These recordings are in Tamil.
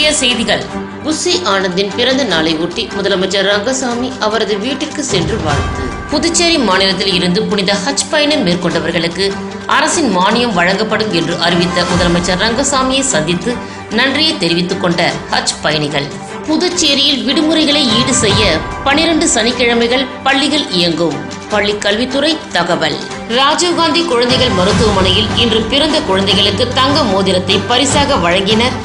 முக்கிய செய்திகள். புசி ஆனந்தின் பிறந்த நாளை ஒட்டி முதலமைச்சர் ரங்கசாமி அவரது வீட்டிற்கு சென்று வாழ்த்து. புதுச்சேரி மாநிலத்தில் இருந்து புனித ஹஜ் பயணம் மேற்கொண்டவர்களுக்கு அரசின் மானியம் வழங்கப்படும் என்று அறிவித்த முதலமைச்சர் ரங்கசாமியை சந்தித்து நன்றியை தெரிவித்துக் கொண்ட ஹஜ் பயணிகள். புதுச்சேரியில் விடுமுறைகளை ஈடு செய்ய பனிரெண்டு சனிக்கிழமைகள் பள்ளிகள் இயங்கும். பள்ளி கல்வித்துறை தகவல் ராஜீவ்காந்தி குழந்தைகள் மருத்துவமனையில் இன்று பிறந்த குழந்தைகளுக்கு தங்க மோதிரத்தை பரிசாக வழங்கினர்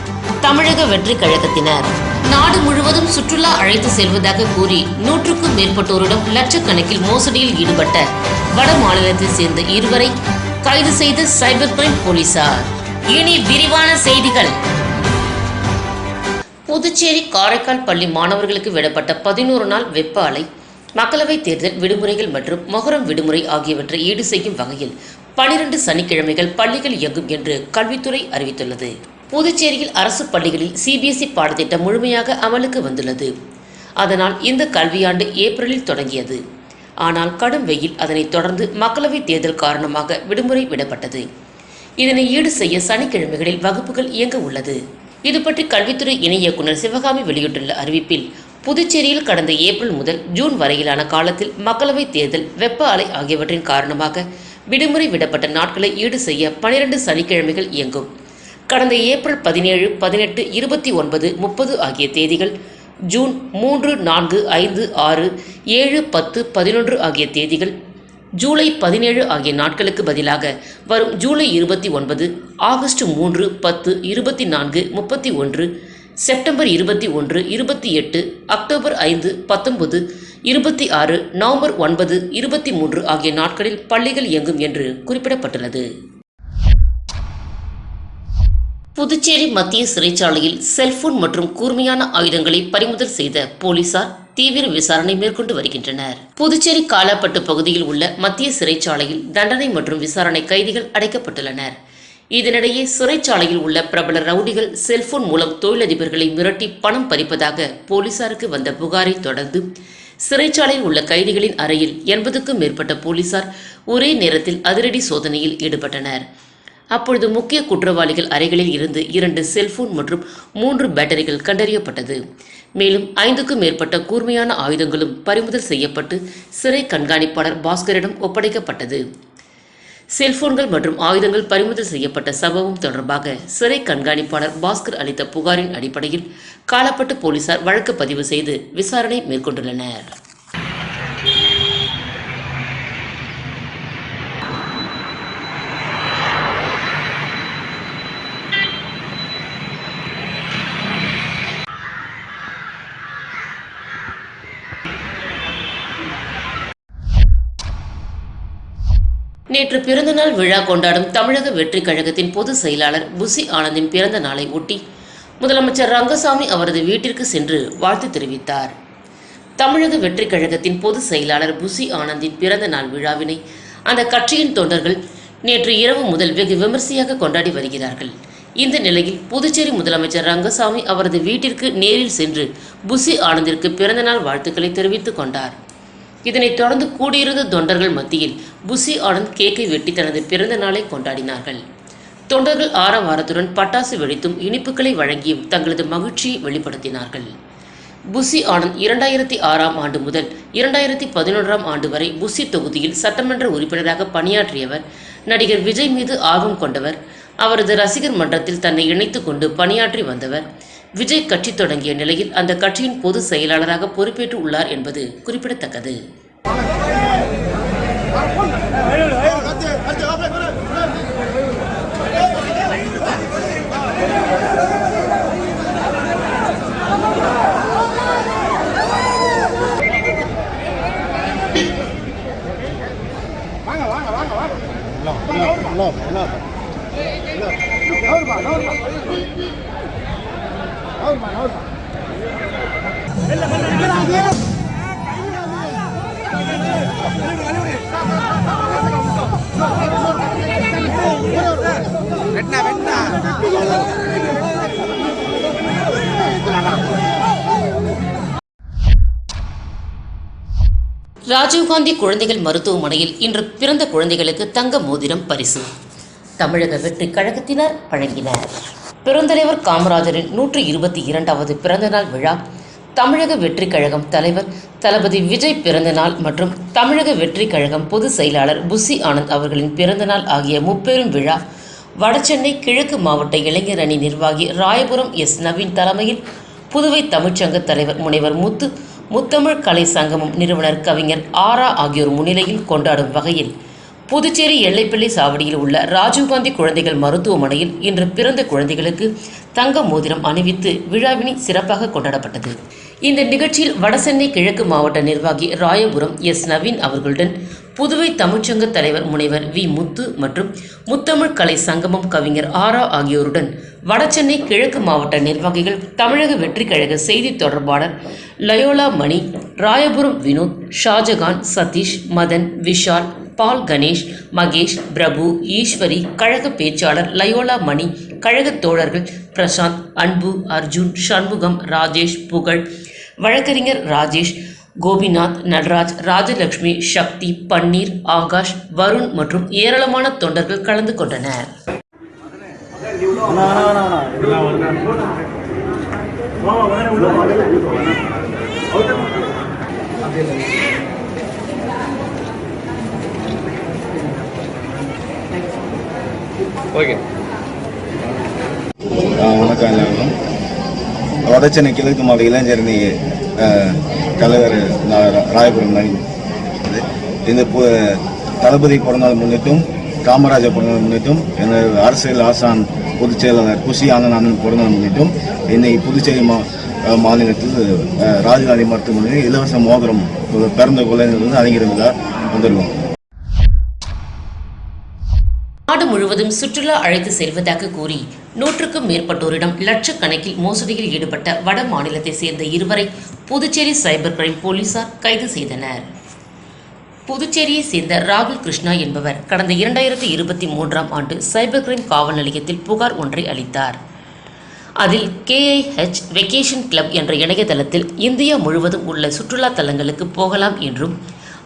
தமிழக வெற்றி கழகத்தினர். நாடு முழுவதும் சுற்றுலா அழைத்து செல்வதாக கூறி நூற்றுக்கும் மேற்பட்டோரிடம் லட்சக்கணக்கில் மோசடியில் ஈடுபட்ட வட மாநிலத்தைச் சேர்ந்த இருவரை கைது செய்த சைபர் கிரைம் போலீசார். இனி விரிவான செய்திகள். புதுச்சேரி காரைக்கால் பள்ளி மாணவர்களுக்கு விடப்பட்ட பதினோரு நாள் வெப்ப அலை மக்களவைத் தேர்தல் விடுமுறைகள் மற்றும் மொகரம் விடுமுறை ஆகியவற்றை ஈடு செய்யும் வகையில் பனிரெண்டு சனிக்கிழமைகள் பள்ளிகள் இயங்கும் என்று கல்வித்துறை அறிவித்துள்ளது. புதுச்சேரியில் அரசு பள்ளிகளில் சிபிஎஸ்இ பாடத்திட்டம் முழுமையாக அமலுக்கு வந்துள்ளது. அதனால் இந்த கல்வியாண்டு ஏப்ரலில் தொடங்கியது. ஆனால் கடும் வெயில் அதனைத் தொடர்ந்து மக்களவைத் தேர்தல் காரணமாக விடுமுறை விடப்பட்டது. இதனை ஈடு செய்ய சனிக்கிழமைகளில் வகுப்புகள் இயங்க உள்ளது. இது பற்றி கல்வித்துறை இணை இயக்குநர் சிவகாமி வெளியிட்டுள்ள அறிவிப்பில் புதுச்சேரியில் கடந்த ஏப்ரல் முதல் ஜூன் வரையிலான காலத்தில் மக்களவைத் தேர்தல் வெப்ப அலை ஆகியவற்றின் காரணமாக விடுமுறை விடப்பட்ட நாட்களை ஈடு செய்ய பனிரெண்டு சனிக்கிழமைகள் இயங்கும். கடந்த ஏப்ரல் பதினேழு பதினெட்டு இருபத்தி ஒன்பது முப்பது ஆகிய தேதிகள் ஜூன் மூன்று நான்கு ஐந்து ஆறு ஏழு பத்து பதினொன்று ஆகிய தேதிகள் ஜூலை பதினேழு ஆகிய நாட்களுக்கு பதிலாக வரும் ஜூலை இருபத்தி ஒன்பது ஆகஸ்ட் மூன்று பத்து இருபத்தி நான்கு முப்பத்தி ஒன்று செப்டம்பர் இருபத்தி ஒன்று இருபத்தி எட்டு அக்டோபர் ஐந்து பத்தொன்பது இருபத்தி ஆறு நவம்பர் ஒன்பது இருபத்தி மூன்று ஆகிய நாட்களில் பள்ளிகள் இயங்கும் என்று குறிப்பிடப்பட்டுள்ளது. புதுச்சேரி மத்திய சிறைச்சாலையில் செல்போன் மற்றும் கூர்மையான ஆயுதங்களை பறிமுதல் செய்த போலீசார் தீவிர விசாரணை மேற்கொண்டு வருகின்றனர். புதுச்சேரி காலாப்பட்டு பகுதியில் உள்ள மத்திய சிறைச்சாலையில் தண்டனை மற்றும் விசாரணை கைதிகள் அடைக்கப்பட்டுள்ளனர். இதனிடையே சிறைச்சாலையில் உள்ள பிரபல ரவுடிகள் செல்போன் மூலம் தொழிலதிபர்களை மிரட்டி பணம் பறிப்பதாக போலீசாருக்கு வந்த புகாரை தொடர்ந்து சிறைச்சாலையில் உள்ள கைதிகளின் அறையில் எண்பதுக்கும் மேற்பட்ட போலீசார் ஒரே நேரத்தில் அதிரடி சோதனையில் ஈடுபட்டனர். அப்பொழுது முக்கிய குற்றவாளிகள் அறைகளில் இருந்து இரண்டு செல்போன் மற்றும் மூன்று பேட்டரிகள் கண்டறியப்பட்டது. மேலும் ஐந்துக்கும் மேற்பட்ட கூர்மையான ஆயுதங்களும் பறிமுதல் செய்யப்பட்டு சிறை கண்காணிப்பாளர் பாஸ்கரிடம் ஒப்படைக்கப்பட்டது. செல்போன்கள் மற்றும் ஆயுதங்கள் பறிமுதல் செய்யப்பட்ட சம்பவம் தொடர்பாக சிறை கண்காணிப்பாளர் பாஸ்கர் அளித்த புகாரின் அடிப்படையில் காலப்பட்டு போலீசார் வழக்கு பதிவு செய்து விசாரணை மேற்கொண்டுள்ளனர். நேற்று பிறந்தநாள் விழா கொண்டாடும் தமிழக வெற்றிக் கழகத்தின் பொதுச் செயலாளர் புசி ஆனந்தின் பிறந்த நாளை ஒட்டி முதலமைச்சர் ரங்கசாமி அவரது வீட்டிற்கு சென்று வாழ்த்து தெரிவித்தார். தமிழக வெற்றிக் கழகத்தின் பொதுச் செயலாளர் புசி ஆனந்தின் பிறந்த நாள் விழாவினை அந்த கட்சியின் தொண்டர்கள் நேற்று இரவு முதல் வெகு விமர்சையாக கொண்டாடி வருகிறார்கள். இந்த நிலையில் புதுச்சேரி முதலமைச்சர் ரங்கசாமி அவரது வீட்டிற்கு நேரில் சென்று புசி ஆனந்திற்கு பிறந்தநாள் வாழ்த்துக்களை தெரிவித்துக் கொண்டார். இதனைத் தொடர்ந்து கூடியிருந்த தொண்டர்கள் மத்தியில் புசி ஆனந்த் கேக்கை வெட்டி தனது பிறந்த நாளை கொண்டாடினார்கள். தொண்டர்கள் ஆரவாரத்துடன் பட்டாசு வெடித்தும் இனிப்புகளை வழங்கியும் தங்களது மகிழ்ச்சியை வெளிப்படுத்தினார்கள். புசி ஆனந்த் இரண்டாயிரத்தி ஆறாம் ஆண்டு முதல் இரண்டாயிரத்தி பதினொன்றாம் ஆண்டு வரை புசி தொகுதியில் சட்டமன்ற உறுப்பினராக பணியாற்றியவர் நடிகர் விஜய் மீது ஆர்வம் கொண்டவர் அவரது ரசிகர் மன்றத்தில் தன்னை இணைத்துக் கொண்டு பணியாற்றி வந்தவர் விஜய் கட்சி தொடங்கிய நிலையில் அந்த கட்சியின் பொதுச் செயலாளராக பொறுப்பேற்று உள்ளார் என்பது குறிப்பிடத்தக்கது. வெட்டினா வெட்டினா ராஜீவ்காந்தி குழந்தைகள் மருத்துவமனையில் இன்று பிறந்த குழந்தைகளுக்கு தங்க மோதிரம் பரிசு. தமிழக வெற்றி கழகத்தினர் வழங்கினர். பெருந்தலைவர் காமராஜரின் நூற்றி இருபத்தி இரண்டாவது பிறந்தநாள் விழா தமிழக வெற்றி கழகம் தலைவர் தளபதி விஜய் பிறந்தநாள் மற்றும் தமிழக வெற்றி கழகம் பொதுச் செயலாளர் புசி ஆனந்த் அவர்களின் பிறந்தநாள் ஆகிய முப்பெரும் விழா வடசென்னை கிழக்கு மாவட்ட இளைஞர் அணி நிர்வாகி ராயபுரம் எஸ் நவீன் தலைமையில் புதுவை தமிழ்ச்சங்க தலைவர் முனைவர் முத்து முத்தமிழ் கலை சங்கமம் நிறுவனர் கவிஞர் ஆரா ஆகியோர் முன்னிலையில் கொண்டாடும் வகையில் புதுச்சேரி எல்லைப்பிள்ளை சாவடியில் உள்ள ராஜீவ்காந்தி குழந்தைகள் மருத்துவமனையில் இன்று பிறந்த குழந்தைகளுக்கு தங்க மோதிரம் அணிவித்து விழாவினை சிறப்பாக கொண்டாடப்பட்டது. இந்த நிகழ்ச்சியில் வடசென்னை கிழக்கு மாவட்ட நிர்வாகி ராயபுரம் எஸ் நவீன் அவர்களுடன் புதுவை தமிழ்ச்சங்க தலைவர் முனைவர் வி முத்து மற்றும் முத்தமிழ் கலை சங்கமம் கவிஞர் ஆரா ஆகியோருடன் வடசென்னை கிழக்கு மாவட்ட நிர்வாகிகள் தமிழக வெற்றிக் கழக செய்தி தொடர்பாளர் லயோலா மணி ராயபுரம் வினோத் ஷாஜகான் சதீஷ் மதன் விஷால் பால் கணேஷ் மகேஷ் பிரபு ஈஸ்வரி கழக பேச்சாளர் லயோலா மணி கழக தோழர்கள் பிரசாந்த் அன்பு அர்ஜுன் சண்முகம் ராஜேஷ் புகழ் வழக்கறிஞர் ராஜேஷ் கோபிநாத் நடராஜ் ராஜலக்ஷ்மி சக்தி பன்னீர் ஆகாஷ் வருண் மற்றும் ஏராளமான தொண்டர்கள் கலந்து கொண்டனர். அண்ணா ஓகே. ஆ, வணக்கம் எல்லாருக்கும். வடச்சென்னை கிழக்கு மாவட்ட இளைஞரணி தலைவர் ராயபுரம் நவீன் இந்த தளபதி பிறந்தநாள் முன்னிட்டும் காமராஜர் பிறந்தநாள் முன்னிட்டும் எனது அரசியல் ஆசான் பொதுச் செயலாளர் குஷி ஆனந்தன் பிறந்தநாள் முன்னிட்டும் இன்னைக்கு புதுச்சேரி மா மாநிலத்தில் ஆ, ராஜீவ்காந்தி மருத்துவமனையில் இலவச மோதிரம் பிறந்த குழந்தைகள் அறிஞர்களாக வந்திருக்கோம் முழுவதும் சுற்றுலா அழைத்து செல்வதாக கூறி நூற்றுக்கும் மேற்பட்டோரிடம் லட்சக்கணக்கில் மோசடியில் ஈடுபட்ட வட மாநிலத்தை சேர்ந்த இருவரை புதுச்சேரி சைபர் கிரைம் போலீசார் கைது செய்தனர். புதுச்சேரியை சேர்ந்த ராகுல் கிருஷ்ணா என்பவர் கடந்த இரண்டாயிரத்தி இருபத்தி மூன்றாம் ஆண்டு சைபர் கிரைம் காவல் நிலையத்தில் புகார் ஒன்றை அளித்தார். அதில் கேஐஹெச் வெக்கேஷன் கிளப் என்ற இணையதளத்தில் இந்தியா முழுவதும் உள்ள சுற்றுலா தலங்களுக்கு போகலாம் என்றும்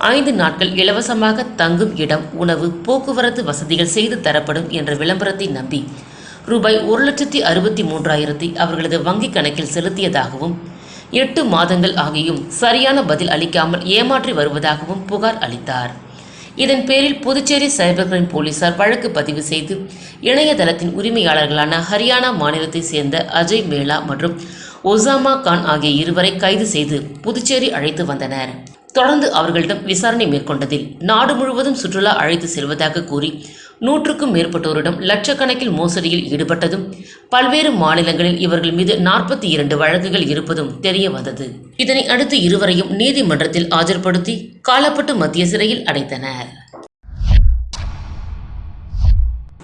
ஐந்து நாட்கள் இலவசமாக தங்கும் இடம் உணவு போக்குவரத்து வசதிகள் செய்து தரப்படும் என்ற விளம்பரத்தை நம்பி ரூபாய் ஒரு லட்சத்தி அறுபத்தி மூன்றாயிரத்தை அவர்களது வங்கிக் கணக்கில் செலுத்தியதாகவும் எட்டு மாதங்கள் ஆகியும் சரியான பதில் அளிக்காமல் ஏமாற்றி வருவதாகவும் புகார் அளித்தார். இதன் பேரில் புதுச்சேரி சைபர் கிரைம் போலீசார் வழக்கு பதிவு செய்து இணையதளத்தின் உரிமையாளர்களான ஹரியானா மாநிலத்தைச் சேர்ந்த அஜய் மேலா மற்றும் ஒசாமா கான் ஆகிய இருவரை கைது செய்து புதுச்சேரி அழைத்து வந்தனர். தொடர்ந்து அவர்களிடம் விசாரணை மேற்கொண்டதில் நாடு முழுவதும் சுற்றுலா அழைத்து செல்வதாக கூறி நூற்றுக்கும் மேற்பட்டோரிடம் லட்சக்கணக்கில் மோசடியில் ஈடுபட்டதும் பல்வேறு மாநிலங்களில் இவர்கள் மீது நாற்பத்தி இரண்டு வழக்குகள் இருப்பதும் தெரிய வந்தது. இதனை அடுத்து இருவரையும் நீதிமன்றத்தில் ஆஜர்படுத்தி காலப்பட்டு மத்திய சிறையில் அடைத்தனர்.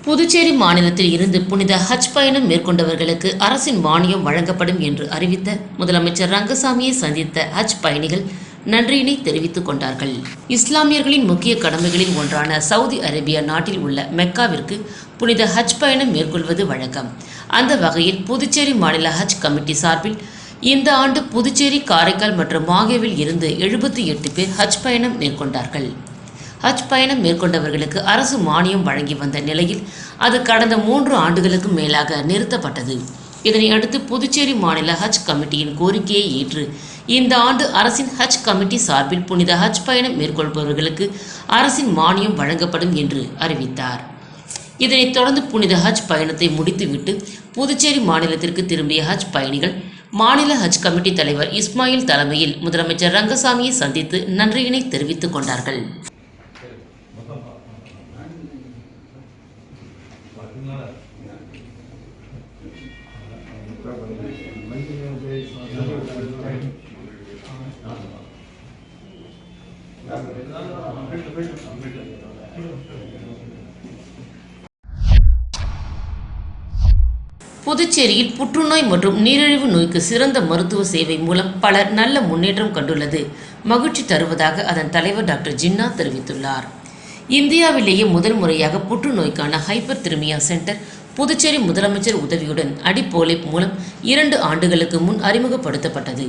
புதுச்சேரி மாநிலத்தில் இருந்து புனித ஹஜ் பயணம் மேற்கொண்டவர்களுக்கு அரசின் மானியம் வழங்கப்படும் என்று அறிவித்த முதலமைச்சர் ரங்கசாமியை சந்தித்த ஹஜ் பயணிகள் நன்றியினை தெரிவித்துக் கொண்டார்கள். இஸ்லாமியர்களின் முக்கிய கடமைகளில் ஒன்றான சவுதி அரேபியா நாட்டில் உள்ள மெக்காவிற்கு புனித ஹஜ் பயணம் மேற்கொள்வது வழக்கம். அந்த வகையில் புதுச்சேரி மாநில ஹஜ் கமிட்டி சார்பில் இந்த ஆண்டு புதுச்சேரி காரைக்கால் மற்றும் மாகேவில் இருந்து எழுபத்தி எட்டு பேர் ஹஜ் பயணம் மேற்கொண்டார்கள். ஹஜ் பயணம் மேற்கொண்டவர்களுக்கு அரசு மானியம் வழங்கி வந்த நிலையில் அது கடந்த மூன்று ஆண்டுகளுக்கு மேலாக நிறுத்தப்பட்டது. இதனை அடுத்து புதுச்சேரி மாநில ஹஜ் கமிட்டியின் கோரிக்கையை ஏற்று இந்த ஆண்டு அரசின் ஹஜ் கமிட்டி சார்பில் புனித ஹஜ் பயணம் மேற்கொள்பவர்களுக்கு அரசின் மானியம் வழங்கப்படும் என்று அறிவித்தார். இதனைத் தொடர்ந்து புனித ஹஜ் பயணத்தை முடித்துவிட்டு புதுச்சேரி மாநிலத்திற்கு திரும்பிய ஹஜ் பயணிகள் மாநில ஹஜ் கமிட்டி தலைவர் இஸ்மாயில் தலைமையில் முதலமைச்சர் ரங்கசாமியை சந்தித்து நன்றியினை தெரிவித்துக் கொண்டார்கள். புதுச்சேரியில் புற்றுநோய் மற்றும் நீரிழிவு நோய்க்கு சிறந்த மருத்துவ சேவை மூலம் பலர் நல்ல முன்னேற்றம் கண்டுள்ளது. மகிழ்ச்சி தருவதாக அதன் தலைவர் டாக்டர் ஜின்னா தெரிவித்துள்ளார். இந்தியாவிலேயே முதல் முறையாக புற்றுநோய்க்கான ஹைப்பர் திருமியா சென்டர் புதுச்சேரி முதலமைச்சர் உதவியுடன் அடிப்போலிப் மூலம் இரண்டு ஆண்டுகளுக்கு முன் அறிமுகப்படுத்தப்பட்டது.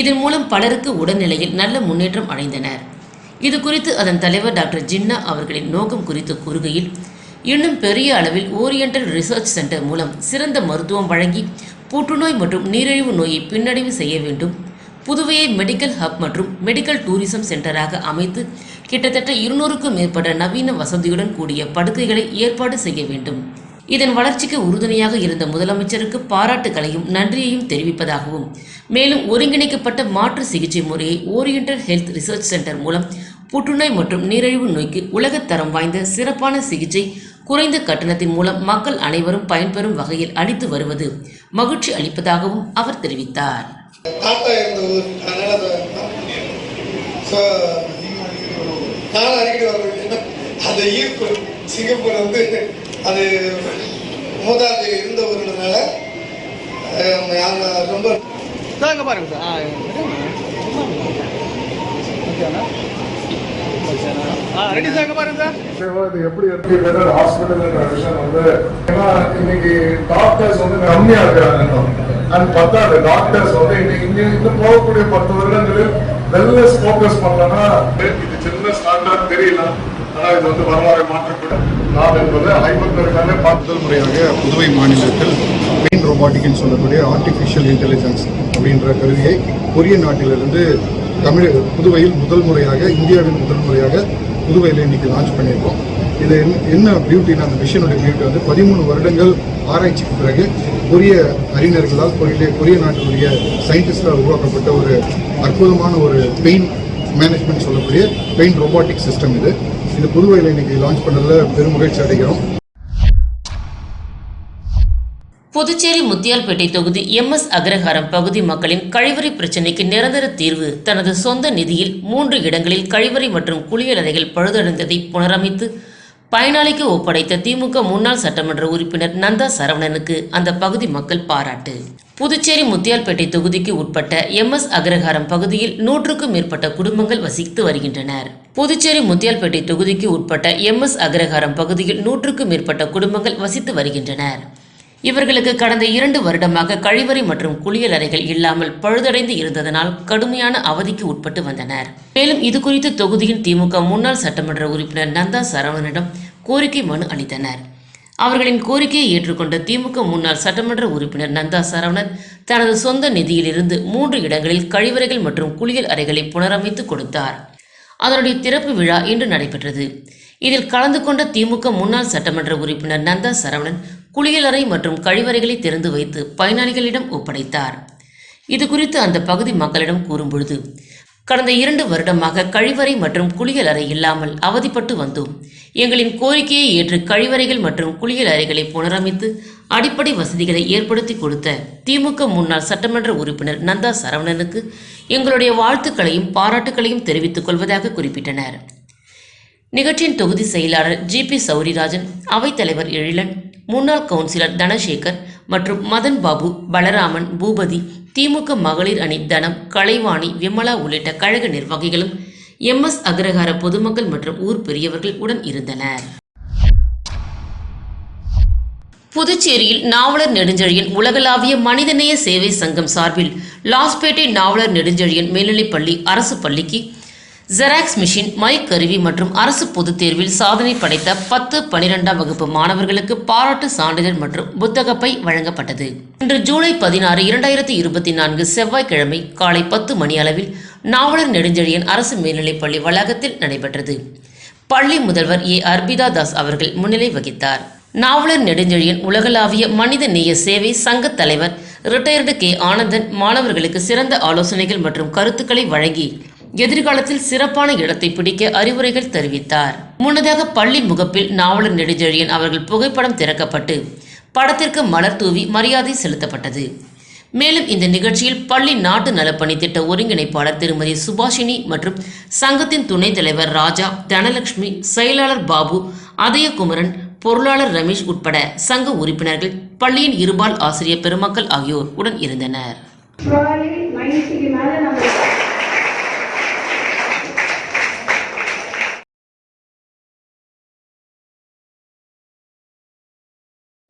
இதன் மூலம் பலருக்கு உடல்நிலையில் நல்ல முன்னேற்றம் அடைந்தனர். இது குறித்து அதன் தலைவர் டாக்டர் ஜின்னா அவர்களின் நோக்கம் குறித்து கூறுகையில் இன்னும் பெரிய அளவில் ஓரியண்டல் ரிசர்ச் சென்டர் மூலம் சிறந்த மருத்துவம் வழங்கி புற்றுநோய் மற்றும் நீரிழிவு நோயை பின்னடைவு செய்ய வேண்டும். புதுவையை மெடிக்கல் ஹப் மற்றும் மெடிக்கல் டூரிசம் சென்டராக அமைத்து கிட்டத்தட்ட இருநூறுக்கும் மேற்பட்ட நவீன வசதியுடன் கூடிய படுக்கைகளை ஏற்பாடு செய்ய வேண்டும். இதன் வளர்ச்சிக்கு உறுதுணையாக இருந்த முதலமைச்சருக்கு பாராட்டுகளையும் நன்றியையும் தெரிவிப்பதாகவும் மேலும் ஒருங்கிணைக்கப்பட்ட மாற்று சிகிச்சை முறையை ஓரியண்டல் ஹெல்த் ரிசர்ச் சென்டர் மூலம் புற்றுநோய் மற்றும் நீரிழிவு நோய்க்கு உலகத்தரம் வாய்ந்த சிறப்பான சிகிச்சை குறைந்த கட்டணத்தின் மூலம் மக்கள் அனைவரும் பயன்பெறும் வகையில் அளித்து வருவது மகிழ்ச்சி அளிப்பதாகவும் அவர் தெரிவித்தார். அந்த ஈர்ப்பு சிங்கப்பூர் வந்து அது மூதாது இருந்த அவங்க ரொம்ப பாருங்க சார். ரெடி சார் பாருங்க சார். இது எப்படி இருக்கு ஹாஸ்பிட்டல்ன்ற விஷயம் வந்து ஏன்னா இன்னைக்கு டாக்டர்ஸ் வந்து கம்மியா இருக்கிறாங்க அண்ட் பார்த்தா அந்த டாக்டர்ஸ் வந்து இன்னைக்கு இங்க இன்னும் போகக்கூடிய பத்து வருடங்களில் வெல்னஸ் ஃபோக்கஸ் பண்ணலன்னா இது சின்ன ஸ்டார்டர் தெரியல. ஆனா இது வந்து வரலாறு மாற்றப்படும். நாம் என்பது ஐம்பத்தொருக்கான பார்த்துதல் முறையாக புதுவை மாநிலத்தில் மெயின் ரோபாட்டிக்னு சொல்லக்கூடிய ஆர்டிஃபிஷியல் இன்டெலிஜென்ஸ் அப்படின்ற கருவியை கொரிய நாட்டிலிருந்து தமிழ் புதுவையில் முதல் முறையாக இந்தியாவின் முதல் முறையாக புதுவையில் இன்னைக்கு லான்ச் பண்ணியிருக்கோம். இது என்ன- என்ன பியூட்டினா அந்த மிஷினுடைய பியூட்டி வந்து பதிமூணு வருடங்கள் ஆராய்ச்சிக்கு பிறகு கொரிய அறிஞர்களால் கொரிய கொரிய நாட்டினுடைய சயின்டிஸ்டால் உருவாக்கப்பட்ட ஒரு அற்புதமான ஒரு பெயின் மேனேஜ்மெண்ட் சொல்லக்கூடிய பெயின் ரோபாட்டிக் சிஸ்டம் இது. இது புதுவையில் இன்னைக்கு லான்ச் பண்ணதில் பெரும் மகிழ்ச்சி அடைகிறோம். புதுச்சேரி முத்தியால்பேட்டை தொகுதி எம்எஸ் அக்ரஹாரம் பகுதி மக்களின் கழிவறை பிரச்சினைக்கு நிரந்தர தீர்வு தனது சொந்த நிதியில் மூன்று இடங்களில் கழிவறை மற்றும் குளியலறைகள் பழுதடைந்ததை புனரமைத்து பயனாளிக்கு ஒப்படைத்த திமுக முன்னாள் சட்டமன்ற உறுப்பினர் நந்தா சரவணனுக்கு அந்த பகுதி மக்கள் பாராட்டு. புதுச்சேரி முத்தியால்பேட்டை தொகுதிக்கு உட்பட்ட எம்எஸ் அக்ரஹாரம் பகுதியில் நூற்றுக்கும் மேற்பட்ட குடும்பங்கள் வசித்து வருகின்றனர். புதுச்சேரி முத்தியால்பேட்டை தொகுதிக்கு உட்பட்ட எம்எஸ் அக்ரஹாரம் பகுதியில் நூற்றுக்கும் மேற்பட்ட குடும்பங்கள் வசித்து வருகின்றனர். இவர்களுக்கு கடந்த இரண்டு வருடமாக கழிவறை மற்றும் குளியல் அறைகள் இல்லாமல் பழுதடைந்து இருந்ததனால் கடுமையான அவதிக்கு உட்பட்டு வந்தனர். மேலும் இது குறித்து தொகுதியின் திமுக முன்னாள் சட்டமன்ற உறுப்பினர் நந்தா சரவணனிடம் கோரிக்கை மனு அளித்தனர். அவர்களின் கோரிக்கையை ஏற்றுக்கொண்ட திமுக முன்னாள் சட்டமன்ற உறுப்பினர் நந்தா சரவணன் தனது சொந்த நிதியிலிருந்து மூன்று இடங்களில் கழிவறைகள் மற்றும் குளியல் அறைகளை புனரமைத்து கொடுத்தார். அதனுடைய திறப்பு விழா இன்று நடைபெற்றது. இதில் கலந்து கொண்ட திமுக முன்னாள் சட்டமன்ற உறுப்பினர் நந்தா சரவணன் குளியலறை மற்றும் கழிவறைகளை திறந்து வைத்து பயனாளிகளிடம் ஒப்படைத்தார். இது குறித்து அந்த பகுதி மக்களிடம் கூறும்பொழுது கடந்த இரண்டு வருடமாக கழிவறை மற்றும் குளியலறை இல்லாமல் அவதிப்பட்டு வந்தோம் எங்களின் கோரிக்கையை ஏற்று கழிவறைகள் மற்றும் குளியல் அறைகளை புனரமைத்து அடிப்படை வசதிகளை ஏற்படுத்தி கொடுத்த திமுக முன்னாள் சட்டமன்ற உறுப்பினர் நந்தா சரவணனுக்கு எங்களுடைய வாழ்த்துக்களையும் பாராட்டுக்களையும் தெரிவித்துக் கொள்வதாக குறிப்பிட்டனர். நிகழ்ச்சியின் தொகுதி செயலாளர் ஜி பி சௌரிராஜன் அவைத்தலைவர் எழிலன் முன்னாள் கவுன்சிலர் தனசேகர் மற்றும் மதன் பாபு பலராமன் பூபதி திமுக மகளிர் அணி தனம் கலைவாணி விமலா உள்ளிட்ட கழக நிர்வாகிகளும் எம் எஸ் அக்ரஹார பொதுமக்கள் மற்றும் ஊர் பெரியவர்கள் உடன் இருந்தனர். புதுச்சேரியில் நாவலர் நெடுஞ்செழியன் உலகளாவிய மனிதநேய சேவை சங்கம் சார்பில் லாஸ்பேட்டை நாவலர் நெடுஞ்செழியன் மேல்நிலைப்பள்ளி அரசு பள்ளிக்கு ஜெராக்ஸ் மிஷின் மைக் கருவி மற்றும் அரசு பொதுத் தேர்வில் சாதனை படைத்த பத்து பனிரெண்டாம் வகுப்பு மாணவர்களுக்கு பாராட்டு சான்றிதழ் மற்றும் புத்தகப்பை வழங்கப்பட்டது. இன்று ஜூலை பதினாறு இரண்டாயிரத்தி இருபத்தி நான்கு செவ்வாய்க்கிழமை காலை பத்து மணி அளவில் நாவலர் நெடுஞ்செழியன் அரசு மேல்நிலைப் பள்ளி வளாகத்தில் நடைபெற்றது. பள்ளி முதல்வர் ஏ. அர்பிதா தாஸ் அவர்கள் முன்னிலை வகித்தார். நாவலர் நெடுஞ்செழியன் உலகளாவிய மனித நேய சேவை சங்க தலைவர் ரிட்டையர்டு கே. ஆனந்தன் மாணவர்களுக்கு சிறந்த ஆலோசனைகள் மற்றும் கருத்துக்களை வழங்கி எதிர்காலத்தில் சிறப்பான இடத்தை பிடிக்க அறிவுரைகள் தெரிவித்தார். முன்னதாக பள்ளி முகப்பில் நாவலர் நெடுஞ்செழியன் அவர்கள் புகைப்படம் திறக்கப்பட்டு படத்திற்கு மலர் தூவி மரியாதை செலுத்தப்பட்டது. மேலும் இந்த நிகழ்ச்சியில் பள்ளி நாட்டு நலப்பணி திட்ட ஒருங்கிணைப்பாளர் திருமதி சுபாஷினி மற்றும் சங்கத்தின் துணைத் தலைவர் ராஜா தனலட்சுமி செயலாளர் பாபு அதயகுமரன் பொருளாளர் ரமேஷ் உட்பட சங்க உறுப்பினர்கள் பள்ளியின் இருபால் ஆசிரியர் பெருமக்கள் ஆகியோர் உடன் இருந்தனர்.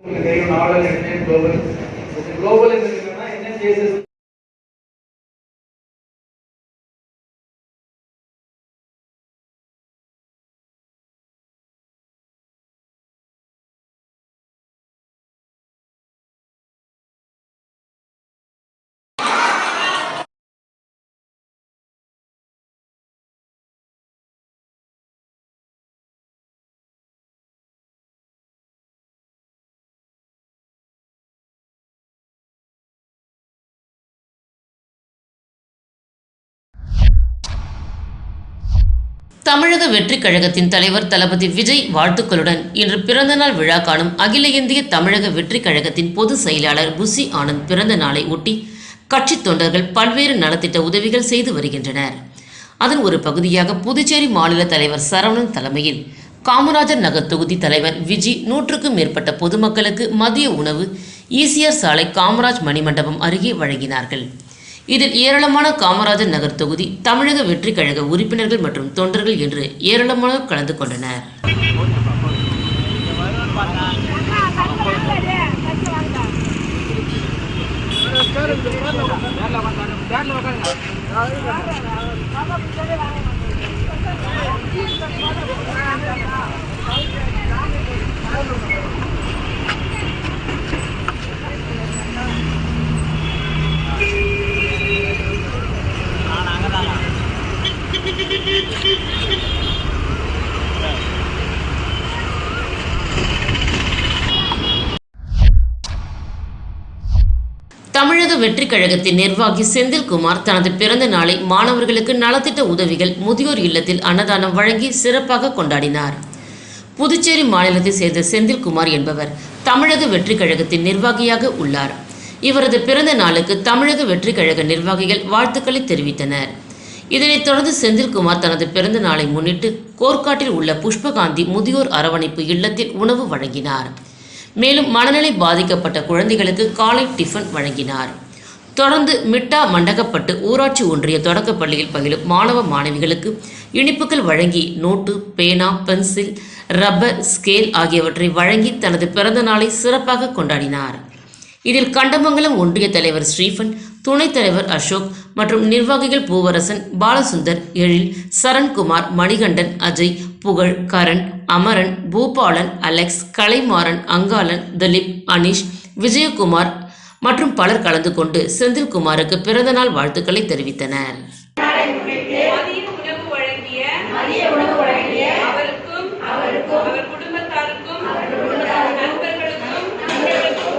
ப்ராலி நைன்டிக்கு மேலே நம்ம நாவலர் தமிழக வெற்றிக் கழகத்தின் தலைவர் தளபதி விஜய் வாழ்த்துக்களுடன் இன்று பிறந்தநாள் விழா காணும் அகில இந்திய தமிழக வெற்றிக் கழகத்தின் பொதுச் செயலாளர் புசி ஆனந்த் பிறந்த நாளை ஒட்டி கட்சித் தொண்டர்கள் பல்வேறு நலத்திட்ட உதவிகள் செய்து வருகின்றனர். அதன் ஒரு பகுதியாக புதுச்சேரி மாநில தலைவர் சரவணன் தலைமையில் காமராஜர் நகர் தொகுதி தலைவர் விஜி நூற்றுக்கும் மேற்பட்ட பொதுமக்களுக்கு மதிய உணவு ஈசிஆர் சாலை காமராஜ் மணிமண்டபம் அருகே வழங்கினார்கள். இதில் ஏராளமான காமராஜர் நகர் தொகுதி தமிழக வெற்றி கழக உறுப்பினர்கள் மற்றும் தொண்டர்கள் என்று ஏராளமானோர் கலந்து கொண்டனர். தமிழக வெற்றிக் கழகத்தின் நிர்வாகி செந்தில்குமார் தனது பிறந்த நாளை மாணவர்களுக்கு நலத்திட்ட உதவிகள் முதியோர் இல்லத்தில் அன்னதானம் வழங்கி சிறப்பாக கொண்டாடினார். புதுச்சேரி மாநிலத்தைச் சேர்ந்த செந்தில்குமார் என்பவர் தமிழக வெற்றிக் கழகத்தின் நிர்வாகியாக உள்ளார். இவரது பிறந்த நாளுக்கு தமிழக வெற்றிக் கழக நிர்வாகிகள் வாழ்த்துக்களை தெரிவித்தனர். இதனைத் தொடர்ந்து செந்தில்குமார் தனது பிறந்த நாளை முன்னிட்டு கோர்க்காட்டில் உள்ள புஷ்பகாந்தி முதியோர் அரவணைப்பு இல்லத்தில் உணவு வழங்கினார். மேலும் மனநிலை பாதிக்கப்பட்ட குழந்தைகளுக்கு காலை டிஃபன் வழங்கினார். தொடர்ந்து மிட்டா மண்டகப்பட்டு ஊராட்சி ஒன்றிய தொடக்கப் பள்ளியில் பயிலும் மாணவ மாணவிகளுக்கு இனிப்புகள் வழங்கி நோட்டு பேனா பென்சில் ரப்பர் ஸ்கேல் ஆகியவற்றை வழங்கி தனது பிறந்த நாளை சிறப்பாக கொண்டாடினார். இதில் கண்டமங்கலம் ஒன்றிய தலைவர் ஸ்ரீபன் துணைத் தலைவர் அசோக் மற்றும் நிர்வாகிகள் பூவரசன் பாலசுந்தர் எழில் சரண்குமார் மணிகண்டன் அஜய் புகழ் கரண் அமரன் பூபாலன் அலெக்ஸ் கலைமாறன் அங்காளன் திலீப் அனீஷ் விஜயகுமார் மற்றும் பலர் கலந்து கொண்டு செந்தில்குமாருக்கு பிறந்தநாள் வாழ்த்துக்களை தெரிவித்தனர் மதிய உணவு வழங்கிய மதிய உணவு வழங்கிய அவருக்கும் அவருக்கும் அவர் குடும்பத்தாருக்கும் நண்பர்களுக்கும் நண்பர்களுக்கும்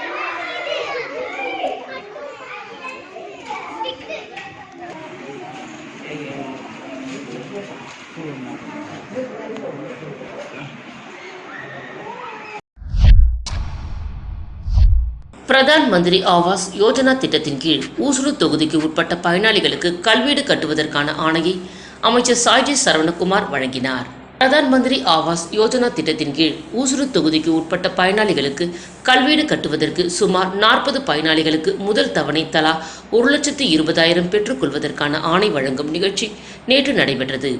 பிரதான் மந்திரி ஆவாஸ் யோஜனா திட்டத்தின் கீழ் ஊசுடு தொகுதிக்கு உட்பட்ட பயனாளிகளுக்கு கல்வீடு கட்டுவதற்கான ஆணையை அமைச்சர் சாய்ஜி சரவணகுமார் வழங்கினார். பிரதான் மந்திரி ஆவாஸ் யோஜனா திட்டத்தின் கீழ் ஊசுரு தொகுதிக்கு உட்பட்ட பயனாளிகளுக்கு கல்வீடு கட்டுவதற்கு சுமார் நாற்பது பயனாளிகளுக்கு முதல் தவணை தலா ஒரு லட்சத்து இருபதாயிரம் பெற்றுக்கொள்வதற்கான ஆணை வழங்கும் நிகழ்ச்சி நேற்று நடைபெற்றது.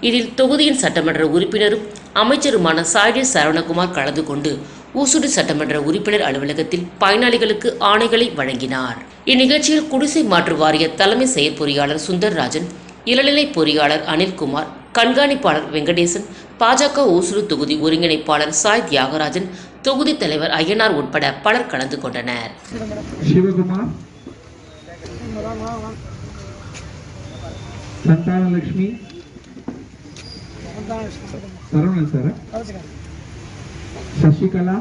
இதில் தொகுதியின் சட்டமன்ற உறுப்பினரும் அமைச்சருமான சாய்ஜி சரவணகுமார் கலந்து கொண்டு ஊசுடு சட்டமன்ற உறுப்பினர் அலுவலகத்தில் பயனாளிகளுக்கு ஆணைகளை வழங்கினார். இந்நிகழ்ச்சியில் குடிசை மாற்று வாரிய தலைமை செயற்பொறியாளர் சுந்தர்ராஜன் இளநிலை பொறியாளர் அனில்குமார் கண்காணிப்பாளர் வெங்கடேசன் பாஜக ஓசூரு தொகுதி ஒருங்கிணைப்பாளர் சாய் தியாகராஜன் தொகுதி தலைவர் ஐயனார் உட்பட பலர் கலந்து கொண்டனர். சந்தானலட்சுமி சரவணன் சார் शशिकला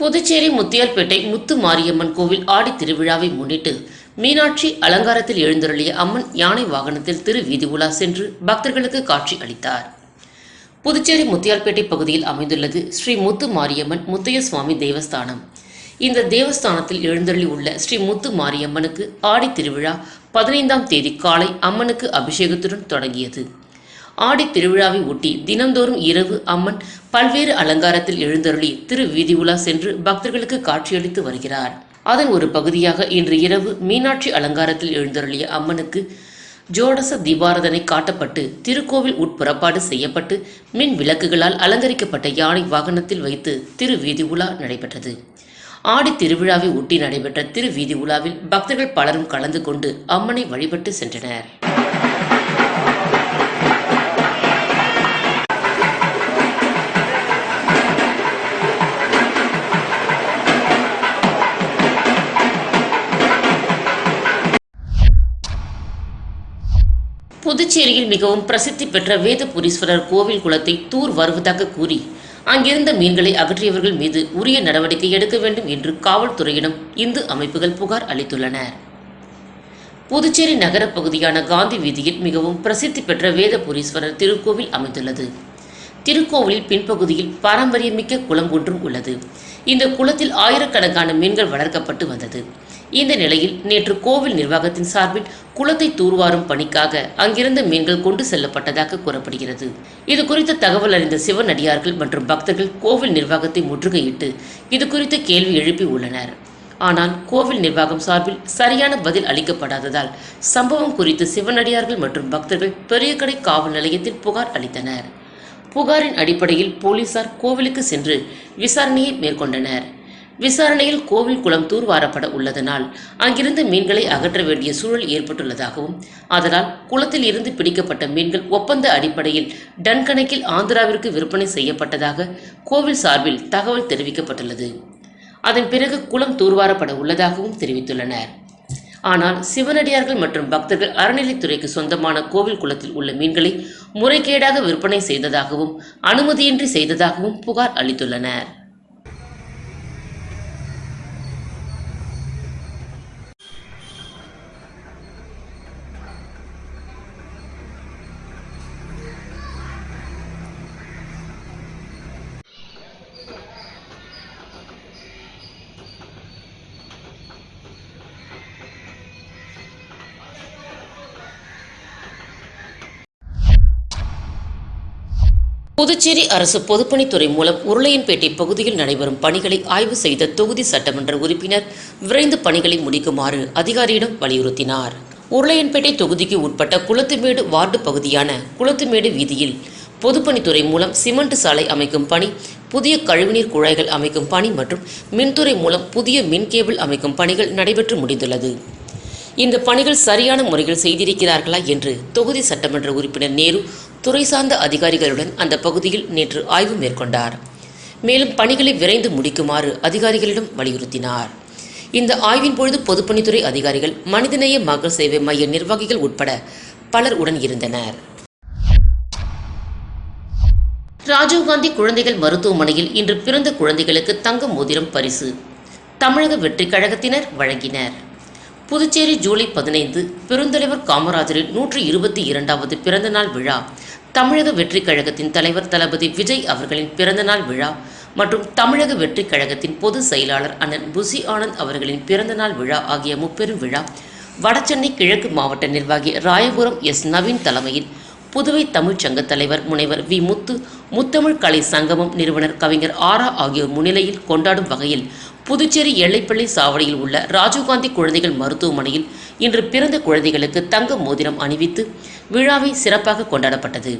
புதுச்சேரி முத்தியால்பேட்டை முத்து மாரியம்மன் கோவில் ஆடி திருவிழாவை முன்னிட்டு மீனாட்சி அலங்காரத்தில் எழுந்தருளிய அம்மன் யானை வாகனத்தில் திரு வீதி உலா சென்று பக்தர்களுக்கு காட்சி அளித்தார். புதுச்சேரி முத்தியால்பேட்டை பகுதியில் அமைந்துள்ளது ஸ்ரீ முத்து மாரியம்மன் முத்தைய சுவாமி தேவஸ்தானம். இந்த தேவஸ்தானத்தில் எழுந்தருளி உள்ள ஸ்ரீ முத்து மாரியம்மனுக்கு ஆடி திருவிழா பதினைந்தாம் தேதி காலை அம்மனுக்கு அபிஷேகத்துடன் தொடங்கியது. ஆடி திருவிழாவை ஒட்டி தினந்தோறும் இரவு அம்மன் பல்வேறு அலங்காரத்தில் எழுந்தருளி திரு வீதி உலா சென்று பக்தர்களுக்கு காட்சியளித்து வருகிறார். அதன் ஒரு பகுதியாக இன்று இரவு மீனாட்சி அலங்காரத்தில் எழுந்தருளிய அம்மனுக்கு ஜோடச தீபாரதனை காட்டப்பட்டு திருக்கோவில் உட்புறப்பாடு செய்யப்பட்டு மின் விளக்குகளால் அலங்கரிக்கப்பட்ட யானை வாகனத்தில் வைத்து திரு வீதி உலா நடைபெற்றது. ஆடி திருவிழாவை ஒட்டி நடைபெற்ற திருவீதி உலாவில் பக்தர்கள் பலரும் கலந்து கொண்டு அம்மனை வழிபட்டு சென்றனர். புதுச்சேரியில் மிகவும் பிரசித்தி பெற்ற வேதபுரீஸ்வரர் கோவில் குளத்தை தூர் வருவதாக கூறி அங்கிருந்த மீன்களை அகற்றியவர்கள் மீது உரிய நடவடிக்கை எடுக்க வேண்டும் என்று காவல்துறையிடம் இந்து அமைப்புகள் புகார் அளித்துள்ளன புதுச்சேரி நகர பகுதியான காந்தி வீதியில் மிகவும் பிரசித்தி பெற்ற வேதபுரீஸ்வரர் திருக்கோவில் அமைந்துள்ளது. திருக்கோவிலில் பின்பகுதியில் பாரம்பரியமிக்க குளம் ஒன்றும் உள்ளது. இந்த குளத்தில் ஆயிரக்கணக்கான மீன்கள் வளர்க்கப்பட்டு வந்தது. இந்த நிலையில் நேற்று கோவில் நிர்வாகத்தின் சார்பில் குளத்தை தூர்வாரும் பணிக்காக அங்கிருந்த மீன்கள் கொண்டு செல்லப்பட்டதாக கூறப்படுகிறது. இது குறித்த தகவல் அறிந்த சிவனடியார்கள் மற்றும் பக்தர்கள் கோவில் நிர்வாகத்தை முற்றுகையிட்டு இது குறித்து கேள்வி எழுப்பி உள்ளனர். ஆனால் கோவில் நிர்வாகம் சார்பில் சரியான பதில் அளிக்கப்படாததால் சம்பவம் குறித்து சிவனடியார்கள் மற்றும் பக்தர்கள் பெரியகடை காவல் நிலையத்தில் புகார் அளித்தனர். புகாரின் அடிப்படையில் போலீசார் கோவிலுக்கு சென்று விசாரணையை மேற்கொண்டனர். விசாரணையில் கோவில் குளம் தூர்வாரப்பட உள்ளதனால் அங்கிருந்து மீன்களை அகற்ற வேண்டிய சூழல் ஏற்பட்டுள்ளதாகவும் அதனால் குளத்தில் இருந்து பிடிக்கப்பட்ட மீன்கள் ஒப்பந்த அடிப்படையில் டன் கணக்கில் ஆந்திராவிற்கு விற்பனை செய்யப்பட்டதாக கோவில் சார்பில் தகவல் தெரிவிக்கப்பட்டுள்ளது. அதன் பிறகு குளம் தூர்வாரப்பட உள்ளதாகவும் தெரிவித்துள்ளனர். ஆனால் சிவனடியார்கள் மற்றும் பக்தர்கள் அறநிலைத்துறைக்கு சொந்தமான கோவில் குளத்தில் உள்ள மீன்களை முறைகேடாக விற்பனை செய்ததாகவும் அனுமதியின்றி செய்ததாகவும் புகார் அளித்துள்ளனர். புதுச்சேரி அரசு பொதுப்பணித்துறை மூலம் உருளையன்பேட்டை பகுதியில் நடைபெறும் பணிகளை ஆய்வு செய்த தொகுதி சட்டமன்ற உறுப்பினர் விரைந்து பணிகளை முடிக்குமாறு அதிகாரியிடம் வலியுறுத்தினார். உருளையன்பேட்டை தொகுதிக்கு உட்பட்ட குளத்துமேடு வார்டு பகுதியான குளத்துமேடு வீதியில் பொதுப்பணித்துறை மூலம் சிமெண்ட் சாலை அமைக்கும் பணி புதிய கழிவுநீர் குழாய்கள் அமைக்கும் பணி மற்றும் மின்துறை மூலம் புதிய மின் கேபிள் அமைக்கும் பணிகள் நடைபெற்று முடிந்துள்ளது. இந்த பணிகள் சரியான முறையில் செய்திருக்கிறார்களா என்று தொகுதி சட்டமன்ற உறுப்பினர் நேரு துறை சார்ந்த அதிகாரிகளுடன் அந்த பகுதியில் நேற்று ஆய்வு மேற்கொண்டார். மேலும் பணிகளை விரைந்து முடிக்குமாறு அதிகாரிகளிடம் வலியுறுத்தினார். இந்த ஆய்வின் பொழுது பொதுப்பணித்துறை அதிகாரிகள் மனிதநேய மக்கள் சேவை மைய நிர்வாகிகள் உட்பட பலர் உடன் இருந்தனர். ராஜீவ்காந்தி குழந்தைகள் மருத்துவமனையில் இன்று பிறந்த குழந்தைகளுக்கு தங்க மோதிரம் பரிசு தமிழக வெற்றிக் கழகத்தினர் வழங்கினர். புதுச்சேரி ஜூலை பதினைந்து பெருந்தலைவர் காமராஜரின் நூற்றி இருபத்தி இரண்டாவது பிறந்தநாள் விழா தமிழக வெற்றிக் கழகத்தின் தலைவர் தளபதி விஜய் அவர்களின் பிறந்தநாள் விழா மற்றும் தமிழக வெற்றிக் கழகத்தின் பொதுச் செயலாளர் அண்ணன் புசி ஆனந்த் அவர்களின் பிறந்தநாள் விழா ஆகிய முப்பெரும் விழா வடசென்னை கிழக்கு மாவட்ட நிர்வாகி ராயபுரம் எஸ். நவீன் தலைமையில் புதுவை தமிழ்ச்சங்க தலைவர் முனைவர் வி. முத்து முத்தமிழ் கலை சங்கமம் நிறுவனர் கவிஞர் ஆரா. ஆகியோர் முன்னிலையில் கொண்டாடும் வகையில் புதுச்சேரி எல்லைப்பள்ளி சாவடியில் உள்ள ராஜீவ்காந்தி குழந்தைகள் மருத்துவமனையில் இன்று பிறந்த குழந்தைகளுக்கு தங்க மோதிரம் அணிவித்து விழாவை சிறப்பாக கொண்டாடப்பட்டது.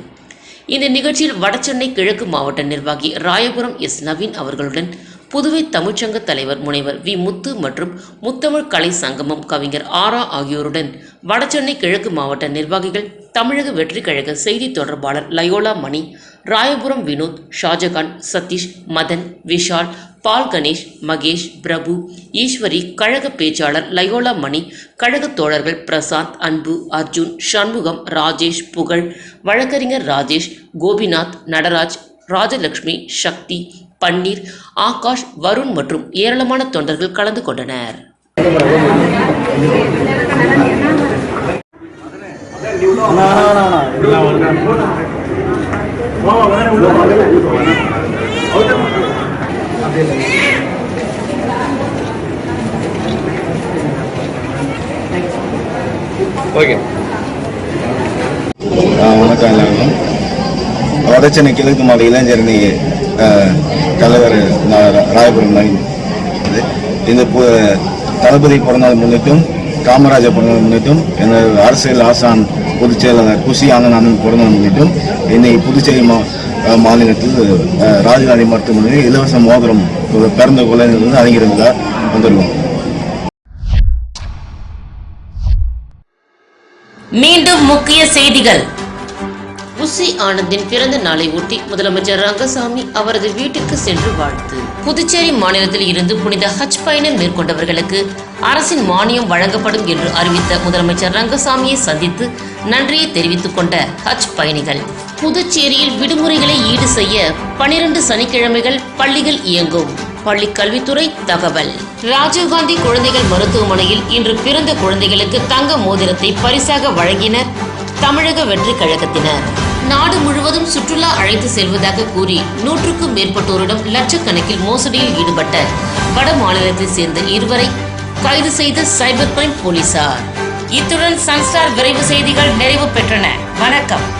இந்த நிகழ்ச்சியில் வடசென்னை கிழக்கு மாவட்ட நிர்வாகி ராயபுரம் எஸ் நவீன் அவர்களுடன் புதுவை தமிழ்ச்சங்க தலைவர் முனைவர் வி முத்து மற்றும் முத்தமிழ் கலை சங்கமம் கவிஞர் ஆரா ஆகியோருடன் வடசென்னை கிழக்கு மாவட்ட நிர்வாகிகள் தமிழக வெற்றி கழக செய்தி தொடர்பாளர் லயோலா மணி ராயபுரம் வினோத் ஷாஜகான் சதீஷ் மதன் விஷால் பால் கணேஷ் மகேஷ் பிரபு ஈஸ்வரி கழக பேச்சாளர் லயோலா மணி கழக தோழர்கள் பிரசாந்த் அன்பு அர்ஜுன் சண்முகம் ராஜேஷ் புகழ் வழக்கறிஞர் ராஜேஷ் கோபிநாத் நடராஜ் ராஜலட்சுமி சக்தி பன்னீர் ஆகாஷ் வருண் மற்றும் ஏராளமான தொண்டர்கள் கலந்து கொண்டனர் ஓகே. வணக்கம் எல்லாருக்கும். வடசென்னை கிழக்கு மாவட்ட இளைஞரணி தலைவர் ராயபுரம் நவீன் இந்த தளபதி பிறந்தநாள் முன்னிட்டும் காமராஜர் பிறந்தநாள் முன்னிட்டும் எனது அரசியல் ஆசான் பொதுச் செயலாளர் குஷி ஆனந்த் பிறந்தநாள் முன்னிட்டும் இன்னைக்கு புதுச்சேரி மா மாநிலத்தில் ராஜகாந்தி மருத்துவமனையில் இலவச மோதிரம் பிறந்த குழந்தைகள் அறிஞர்களாக வந்துள்ளோம். மீண்டும் முக்கிய செய்திகள். புசி ஆனந்தின் பிறந்த நாளை ஒட்டி முதலமைச்சர் ரங்கசாமி அவரது வீட்டுக்கு சென்று வாழ்த்து. புதுச்சேரி மாநிலத்தில் இருந்து புனித ஹஜ் பயணம் மேற்கொண்டவர்களுக்கு அரசின் மானியம் வழங்கப்படும் என்று அறிவித்த முதலமைச்சர் ரங்கசாமியை சந்தித்து நன்றியை தெரிவித்துக் கொண்ட ஹஜ் பயணிகள். புதுச்சேரியில் விடுமுறைகளை ஈடு செய்ய பனிரெண்டு சனிக்கிழமைகள் பள்ளிகள் இயங்கும். பள்ளி கல்வித்துறை தகவல். ராஜீவ்காந்தி குழந்தைகள் மருத்துவமனையில் இன்று பிறந்த குழந்தைகளுக்கு தங்க மோதிரத்தை பரிசாக வழங்கினர் தமிழக வெற்றி கழகத்தினர். நாடு முழுவதும் சுற்றுலா அழைத்து செல்வதாக கூறி நூற்றுக்கும் மேற்பட்டோரிடம் லட்சக்கணக்கில் மோசடியில் ஈடுபட்ட வட மாநிலத்தைச் சேர்ந்த இருவரை கைது செய்த சைபர் கிரைம் போலீசார். இத்துடன் சன்ஸ்டார் விரைவு செய்திகள் நிறைவு பெற்றன. வணக்கம்.